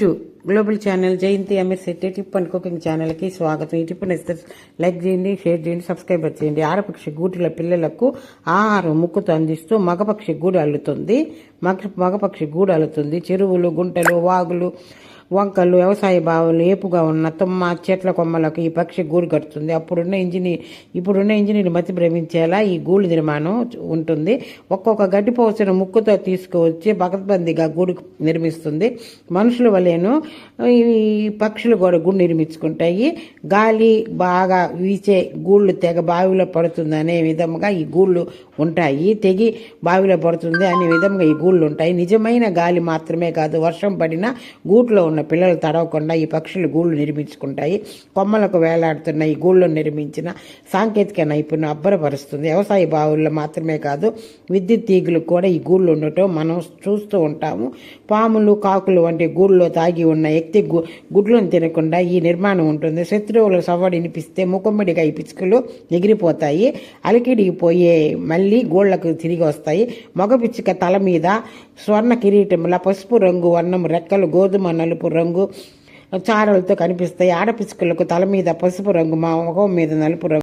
duduk global channel Jayanthi Ameer Shetty tip and cooking ఛానల్కి స్వాగతం. ఈ టిప్ నచ్చితే లైక్ చేయండి షేర్ చేయండి సబ్స్క్రైబ్ చేయండి. ఆడపక్షి గూటిల పిల్లలకు ఆహారం ముక్కుతో అందిస్తూ మగపక్షి గూడు అల్లుతుంది. మగ మగపక్షి గూడు అల్లుతుంది. చెరువులు గుంటలు వాగులు వంకలు వ్యవసాయ బావులు ఏపుగా ఉన్న తుమ్మ చెట్ల కొమ్మలకు ఈ పక్షి గూడు కడుతుంది. అప్పుడున్న ఇంజనీర్ ఇప్పుడున్న ఇంజనీర్ మతి భ్రమించేలా ఈ గూడు నిర్మాణం ఉంటుంది. ఒక్కొక్క గడ్డి పోసిన ముక్కుతో తీసుకువచ్చి పకడ్బందీగా గూడు నిర్మిస్తుంది. మనుషుల వలెను ఈ పక్షులు కూడా గూడు నిర్మించుకుంటాయి. గాలి బాగా వీచే గూళ్ళు తెగ బావిలో పడుతుంది అనే విధంగా ఈ గూళ్ళు ఉంటాయి. తెగి బావిలో పడుతుంది అనే విధంగా ఈ గూళ్ళు ఉంటాయి. నిజమైన గాలి మాత్రమే కాదు వర్షం పడినా గూట్లో ఉన్న పిల్లలు తడవకుండా ఈ పక్షులు గూళ్ళు నిర్మించుకుంటాయి. కొమ్మలకు వేలాడుతున్న ఈ గూళ్ళు నిర్మించిన సాంకేతిక నైపుణ్యం అబ్బరపరుస్తుంది. వ్యవసాయ బావుల్లో మాత్రమే కాదు విద్యుత్ తీగులు కూడా ఈ గూళ్ళు ఉండటం మనం చూస్తూ ఉంటాము. పాములు కాకులు వంటి గూళ్ళలో తాగి ఉన్న ఎక్తి గు- గుడ్లను తినకుండా ఈ నిర్మాణం ఉంటుంది. శత్రువుల సవ్వడి వినిపిస్తే ముఖమ్మడిగా ఈ పిచ్చుకలు ఎగిరిపోతాయి. అలికిడికి పోయే మళ్ళీ గోళ్ళకు తిరిగి వస్తాయి. మగ పిచ్చుక తల మీద స్వర్ణ కిరీటంలా పసుపు రంగు వర్ణం రెక్కలు గోధుమ నలుపు రంగు చారలతో కనిపిస్తాయి. ఆడపిచ్చుకలకు తల మీద పసుపు రంగు మా ముఖం మీద నలుపు రంగు